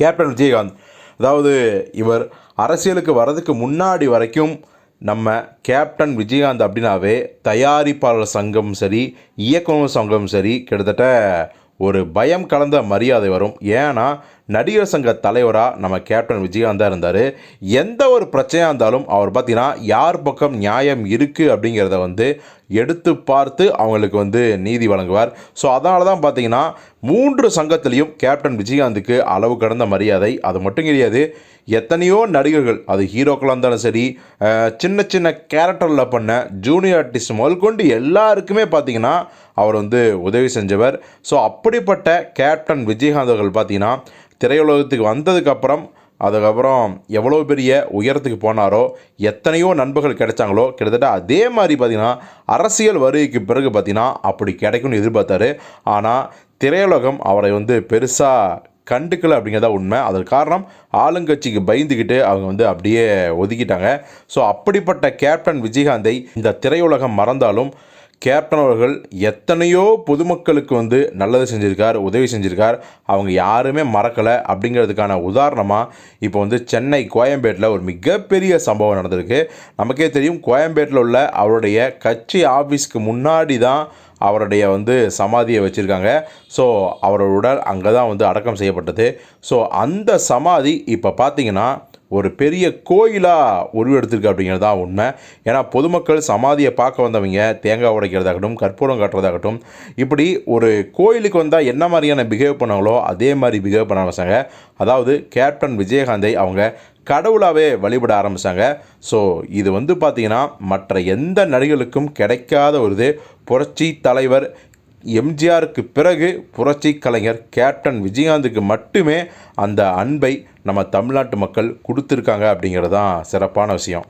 Captain Vijayakanth. அதாவது இவர் அரசியலுக்கு வர்றதுக்கு முன்னாடி வரைக்கும் நம்ம கேப்டன் விஜயகாந்த் அப்படின்னாவே தயாரிப்பாளர் சங்கம் சரி இயக்குநர் சங்கம் சரி கிட்டத்தட்ட ஒரு பயம் கலந்த மரியாதை வரும். ஏன்னா நடிகர் சங்க தலைவராக நம்ம கேப்டன் விஜயகாந்த் தான் இருந்தார். எந்த ஒரு பிரச்சனையாக இருந்தாலும் அவர் பார்த்திங்கன்னா யார் பக்கம் நியாயம் இருக்குது அப்படிங்கிறத வந்து எடுத்து பார்த்து அவங்களுக்கு வந்து நீதி வழங்குவார். ஸோ அதனால தான் பார்த்தீங்கன்னா மூன்று சங்கத்திலையும் கேப்டன் விஜயகாந்துக்கு அளவு கடந்த மரியாதை. அது மட்டும் கிடையாது எத்தனையோ நடிகர்கள் அது ஹீரோக்களாக இருந்தாலும் சரி சின்ன சின்ன கேரக்டரில் பண்ண ஜூனியர் ஆர்டிஸ்ட் முதல் கொண்டு எல்லாருக்குமே பார்த்தீங்கன்னா அவர் வந்து உதவி செஞ்சவர். ஸோ அப்படிப்பட்ட கேப்டன் விஜயகாந்தர்கள் பார்த்திங்கன்னா பார்த்தீங்கன்னா திரையுலகத்துக்கு வந்ததுக்கப்புறம் அதுக்கப்புறம் எவ்வளோ பெரிய உயரத்துக்கு போனாரோ எத்தனையோ நண்பர்கள் கிடைச்சாங்களோ கிட்டத்தட்ட அதே மாதிரி பார்த்தீங்கன்னா அரசியல் வருகைக்கு பிறகு பார்த்தீங்கன்னா அப்படி கிடைக்கும்னு எதிர்பார்த்தாரு. ஆனால் திரையுலகம் அவரை வந்து பெருசாக கண்டுக்கலை அப்படிங்கிறதா உண்மை. அதற்கு காரணம் ஆளுங்கட்சிக்கு பயந்துக்கிட்டு அவங்க வந்து அப்படியே ஒதுக்கிட்டாங்க. ஸோ அப்படிப்பட்ட கேப்டன் விஜயகாந்தை இந்த திரையுலகம் மறந்தாலும் கேப்டன் அவர்கள் எத்தனையோ பொதுமக்களுக்கு வந்து நல்லது செஞ்சுருக்கார் உதவி செஞ்சுருக்கார். அவங்க யாருமே மறக்கலை. அப்படிங்கிறதுக்கான உதாரணமாக இப்போ வந்து சென்னை கோயம்பேட்டில் ஒரு மிகப்பெரிய சம்பவம் நடந்திருக்கு. நமக்கே தெரியும் கோயம்பேட்டில் உள்ள அவருடைய கட்சி ஆஃபீஸ்க்கு முன்னாடி தான் அவருடைய வந்து சமாதியை வச்சுருக்காங்க. ஸோ அவரோட உடல் அங்கே தான் வந்து அடக்கம் செய்யப்பட்டது. ஸோ அந்த சமாதி இப்போ பார்த்தீங்கன்னா ஒரு பெரிய கோயிலாக உருவெடுத்திருக்கு அப்படிங்கிறது தான் உண்மை. ஏன்னா பொதுமக்கள் சமாதியை பார்க்க வந்தவங்க தேங்காய் உடைக்கிறதாகட்டும் கற்பூரம் காட்டுறதாகட்டும் இப்படி ஒரு கோயிலுக்கு வந்தால் என்ன மாதிரியான பிஹேவ் பண்ணாங்களோ அதே மாதிரி பிஹேவ் பண்ண ஆரம்பித்தாங்க அதாவது கேப்டன் விஜயகாந்தை அவங்க கடவுளாகவே வழிபட ஆரம்பித்தாங்க ஸோ இது வந்து பார்த்திங்கன்னா மற்ற எந்த நடிகர்களுக்கும் கிடைக்காத ஒரு இது. புரட்சி தலைவர் எம்ஜிஆருக்கு பிறகு புரட்சி கலைஞர் கேப்டன் விஜயகாந்துக்கு மட்டுமே அந்த அன்பை நம்ம தமிழ்நாட்டு மக்கள் கொடுத்துருக்காங்க அப்படிங்கிறது தான் சிறப்பான விஷயம்.